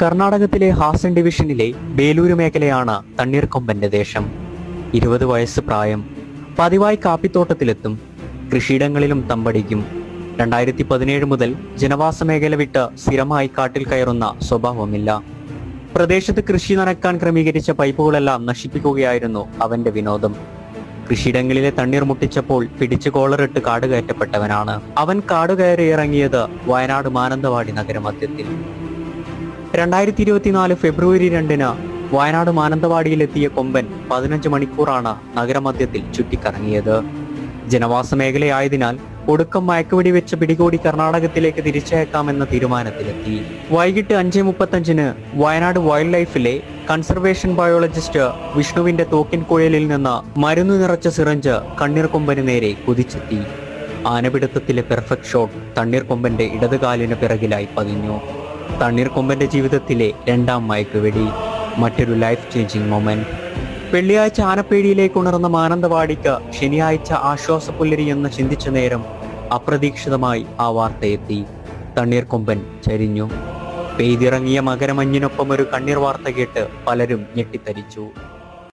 കർണാടകത്തിലെ ഹാസൻ ഡിവിഷനിലെ ബേലൂരു മേഖലയാണ് തണ്ണീർക്കൊമ്പന്റെ ദേശം. ഇരുപത് വയസ്സ് പ്രായം പതിവായി കാപ്പിത്തോട്ടത്തിലെത്തും കൃഷിയിടങ്ങളിലും തമ്പടിക്കും. രണ്ടായിരത്തി പതിനേഴ് മുതൽ ജനവാസ മേഖല വിട്ട് സ്ഥിരമായി കാട്ടിൽ കയറുന്ന സ്വഭാവമില്ല പ്രദേശത്ത് കൃഷി നനക്കാൻ ക്രമീകരിച്ച പൈപ്പുകളെല്ലാം നശിപ്പിക്കുകയായിരുന്നു അവന്റെ വിനോദം. കൃഷിയിടങ്ങളിലെ തണ്ണീർ മുട്ടിച്ചപ്പോൾ പിടിച്ചു കോളറിട്ട് കാട് കയറ്റപ്പെട്ടവനാണ് അവൻ കാട് കയറി ഇറങ്ങിയത് വയനാട് മാനന്തവാടി നഗരമധ്യത്തിൽ. രണ്ടായിരത്തി ഇരുപത്തിനാല് ഫെബ്രുവരി രണ്ടിന് വയനാട് മാനന്തവാടിയിലെത്തിയ കൊമ്പൻ പതിനഞ്ച് മണിക്കൂറാണ് നഗരമധ്യത്തിൽ ചുറ്റിക്കറങ്ങിയത്. ജനവാസ മേഖലയായതിനാൽ ഒടുക്കം മയക്കുവെടി വെച്ച് പിടികൂടി കർണാടകത്തിലേക്ക് തിരിച്ചയക്കാമെന്ന തീരുമാനത്തിലെത്തി. വൈകിട്ട് അഞ്ച് മുപ്പത്തഞ്ചിന് വയനാട് വൈൽഡ് ലൈഫിലെ കൺസർവേഷൻ ബയോളജിസ്റ്റ് വിഷ്ണുവിന്റെ തോക്കിൻ കുഴലിൽ നിന്ന് മരുന്ന് നിറച്ച സിറഞ്ച് കണ്ണീർക്കൊമ്പന് നേരെ കുതിച്ചെത്തി. ആനപിടുത്തത്തിലെ പെർഫെക്റ്റ് ഷോട്ട് തണ്ണീർക്കൊമ്പന്റെ ഇടതുകാലിന് പിറകിലായി പതിഞ്ഞു. തണ്ണീർക്കൊമ്പന്റെ ജീവിതത്തിലെ രണ്ടാം മയക്കുവെടി. മറ്റൊരു ലൈഫ് ചേഞ്ചിങ് മൊമെന്റ് വെള്ളിയാഴ്ച ആനപ്പേടിയിലേക്ക് ഉണർന്ന മാനന്തവാടിക്ക് ശനിയാഴ്ച ആശ്വാസപുല്ലരി എന്ന് ചിന്തിച്ച നേരം അപ്രതീക്ഷിതമായി ആ വാർത്തയെത്തി. തണ്ണീർക്കൊമ്പൻ ചരിഞ്ഞു. പെയ്തിറങ്ങിയ മകരമഞ്ഞിനൊപ്പം ഒരു കണ്ണീർ വാർത്ത കേട്ട് പലരും ഞെട്ടിത്തരിച്ചു.